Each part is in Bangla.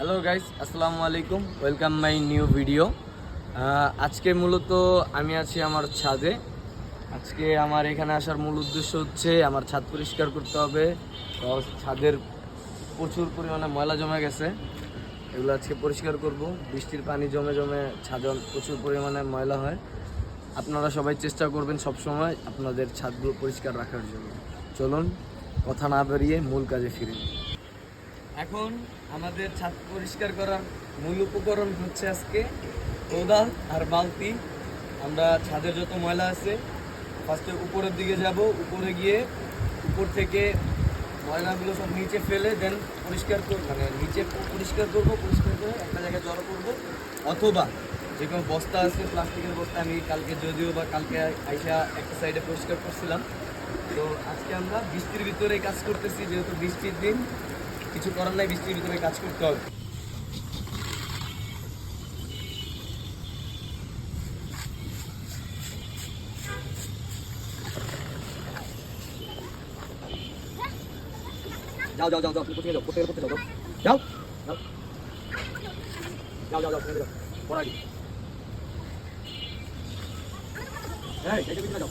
হ্যালো গাইস আসসালামু আলাইকুম ওয়েলকাম মাই নিউ ভিডিও আজকে মূলত আমি আছি আমার ছাদে। আজকে আমার এখানে আসার মূল উদ্দেশ্য হচ্ছে আমার ছাদ পরিষ্কার করতে হবে। ছাদের প্রচুর পরিমাণে ময়লা জমে গেছে। এগুলো আজকে পরিষ্কার করব। বৃষ্টির পানি জমে জমে ছাদে প্রচুর পরিমাণে ময়লা হয়। আপনারা সবাই চেষ্টা করবেন সব সময় আপনাদের ছাদগুলো পরিষ্কার রাখার জন্য। চলুন, কথা না বেরিয়ে মূল কাজে ফিরে এখন আমাদের ছাদ পরিষ্কার করার মূল উপকরণ হচ্ছে আজকে কোদাল আর বালতি। আমরা ছাদের যত ময়লা আছে ফার্স্টে উপরের দিকে যাব, উপরে গিয়ে উপর থেকে ময়লাগুলো সব নিচে ফেলে দেন পরিষ্কার করব মানে নিচে পরিষ্কার করব, পরিষ্কার করে একটা জায়গায় জড়ো করব। অথবা যে কোনো বস্তা আছে, প্লাস্টিকের বস্তা, আমি কালকে যদিও বা কালকে আইসা একটা সাইডে পরিষ্কার করছিলাম। তো আজকে আমরা বৃষ্টির ভিতরে কাজ করতেছি, যেহেতু বৃষ্টির দিন কিছু করার নাই, বৃষ্টির ভিতরে কাজ করতে হবে। যাও যাও যাও যাও তুমি কোথায় যাও কোথায় কোথায় যাও যাও যাও। যাও যাও যাও যাও পড়া এই দিকে যাও যাও।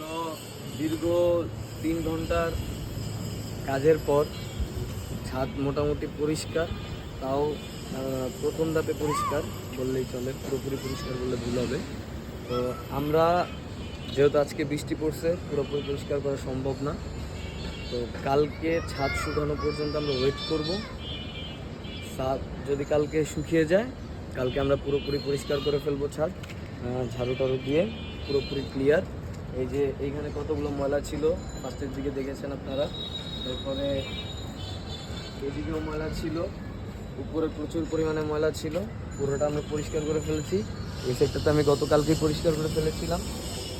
তো দীর্ঘ তিন ঘণ্টার কাজের পর ছাদ মোটামুটি পরিষ্কার, তাও প্রথম ধাপে পরিষ্কার বললেই চলে, পুরোপুরি পরিষ্কার বললে ভুল হবে। তো আমরা, যেহেতু আজকে বৃষ্টি পড়ছে, পুরোপুরি পরিষ্কার করা সম্ভব না। তো কালকে ছাদ শুকানো পর্যন্ত আমরা ওয়েট করব। ছাদ যদি কালকে শুকিয়ে যায়, কালকে আমরা পুরোপুরি পরিষ্কার করে ফেলব ছাদ ঝাড়ু টাড়ু দিয়ে পুরোপুরি ক্লিয়ার এই যে এইখানে কতগুলো ময়লা ছিল ফার্স্টের দিকে দেখেছেন আপনারা। এরপরে এদিকেও ময়লা ছিল, উপরে প্রচুর পরিমাণে ময়লা ছিল, পুরোটা আমরা পরিষ্কার করে ফেলেছি। এই সাইডটাতে আমি গতকালকেই পরিষ্কার করে ফেলেছিলাম।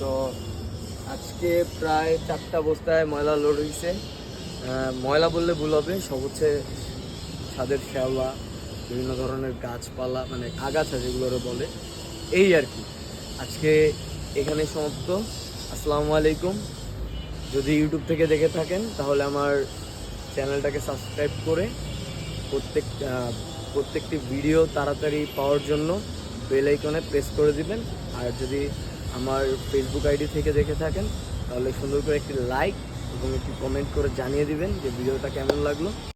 তো আজকে প্রায় চারটা বস্তায় ময়লা লোড হয়েছে ময়লা বললে ভুল হবে, সব হচ্ছে ছাদের শ্যাওলা বিভিন্ন ধরনের গাছপালা মানে আগাছা যেগুলো বলে। এই আর কি। আজকে এখানে সমাপ্ত। আসসালামু আলাইকুম। যদি ইউটিউব থেকে দেখে থাকেন, তাহলে আমার চ্যানেলটাকে সাবস্ক্রাইব করে প্রত্যেক প্রত্যেকটি ভিডিও তাড়াতাড়ি পাওয়ার জন্য বেল আইকনে প্রেস করে দিবেন। আর যদি আমার ফেসবুক আইডি থেকে দেখে থাকেন। তাহলে সুন্দর করে একটি লাইক এবং একটি কমেন্ট করে জানিয়ে দিবেন যে ভিডিওটা কেমন লাগল।